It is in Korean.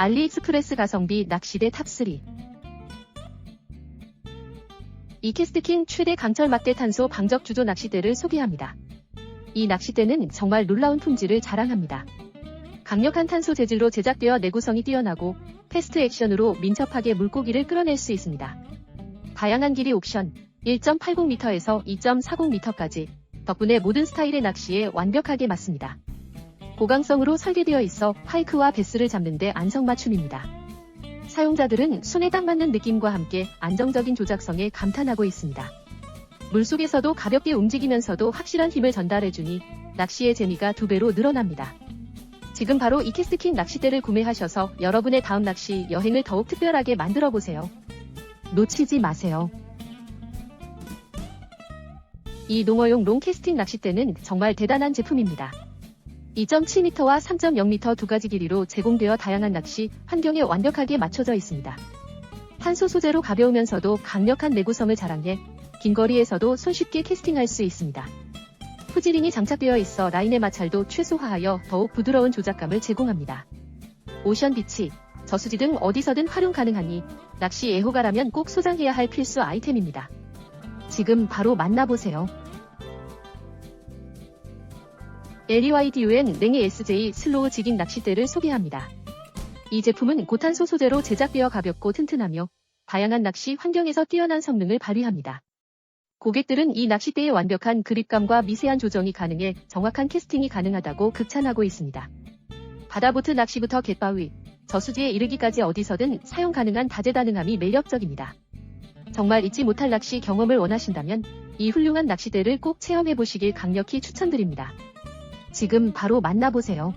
알리익스프레스 가성비 낚시대 탑3 이캐스트킹 최대 강철 막대 탄소 방적 주조 낚시대를 소개합니다. 이 낚시대는 정말 놀라운 품질을 자랑합니다. 강력한 탄소 재질로 제작되어 내구성이 뛰어나고 패스트 액션으로 민첩하게 물고기를 끌어낼 수 있습니다. 다양한 길이 옵션 1.80m에서 2.40m까지 덕분에 모든 스타일의 낚시에 완벽하게 맞습니다. 고강성으로 설계되어 있어 파이크와 베스를 잡는데 안성맞춤입니다. 사용자들은 손에 딱 맞는 느낌과 함께 안정적인 조작성에 감탄하고 있습니다. 물속에서도 가볍게 움직이면서도 확실한 힘을 전달해주니 낚시의 재미가 두 배로 늘어납니다. 지금 바로 이 캐스트킹 낚싯대를 구매하셔서 여러분의 다음 낚시 여행을 더욱 특별하게 만들어 보세요. 놓치지 마세요. 이 농어용 롱캐스팅 낚싯대는 정말 대단한 제품입니다. 2.7m와 3.0m 두 가지 길이로 제공되어 다양한 낚시 환경에 완벽하게 맞춰져 있습니다. 탄소 소재로 가벼우면서도 강력한 내구성을 자랑해 긴 거리에서도 손쉽게 캐스팅할 수 있습니다. 후지링이 장착되어 있어 라인의 마찰도 최소화하여 더욱 부드러운 조작감을 제공합니다. 오션 비치, 저수지 등 어디서든 활용 가능하니 낚시 애호가라면 꼭 소장해야 할 필수 아이템입니다. 지금 바로 만나보세요. LEYDUN 냉해 SJ 슬로우 지깅 낚싯대를 소개합니다. 이 제품은 고탄소 소재로 제작되어 가볍고 튼튼하며 다양한 낚시 환경에서 뛰어난 성능을 발휘합니다. 고객들은 이 낚싯대의 완벽한 그립감과 미세한 조정이 가능해 정확한 캐스팅이 가능하다고 극찬하고 있습니다. 바다보트 낚시부터 갯바위, 저수지에 이르기까지 어디서든 사용 가능한 다재다능함이 매력적입니다. 정말 잊지 못할 낚시 경험을 원하신다면 이 훌륭한 낚시대를 꼭 체험해 보시길 강력히 추천드립니다. 지금 바로 만나보세요.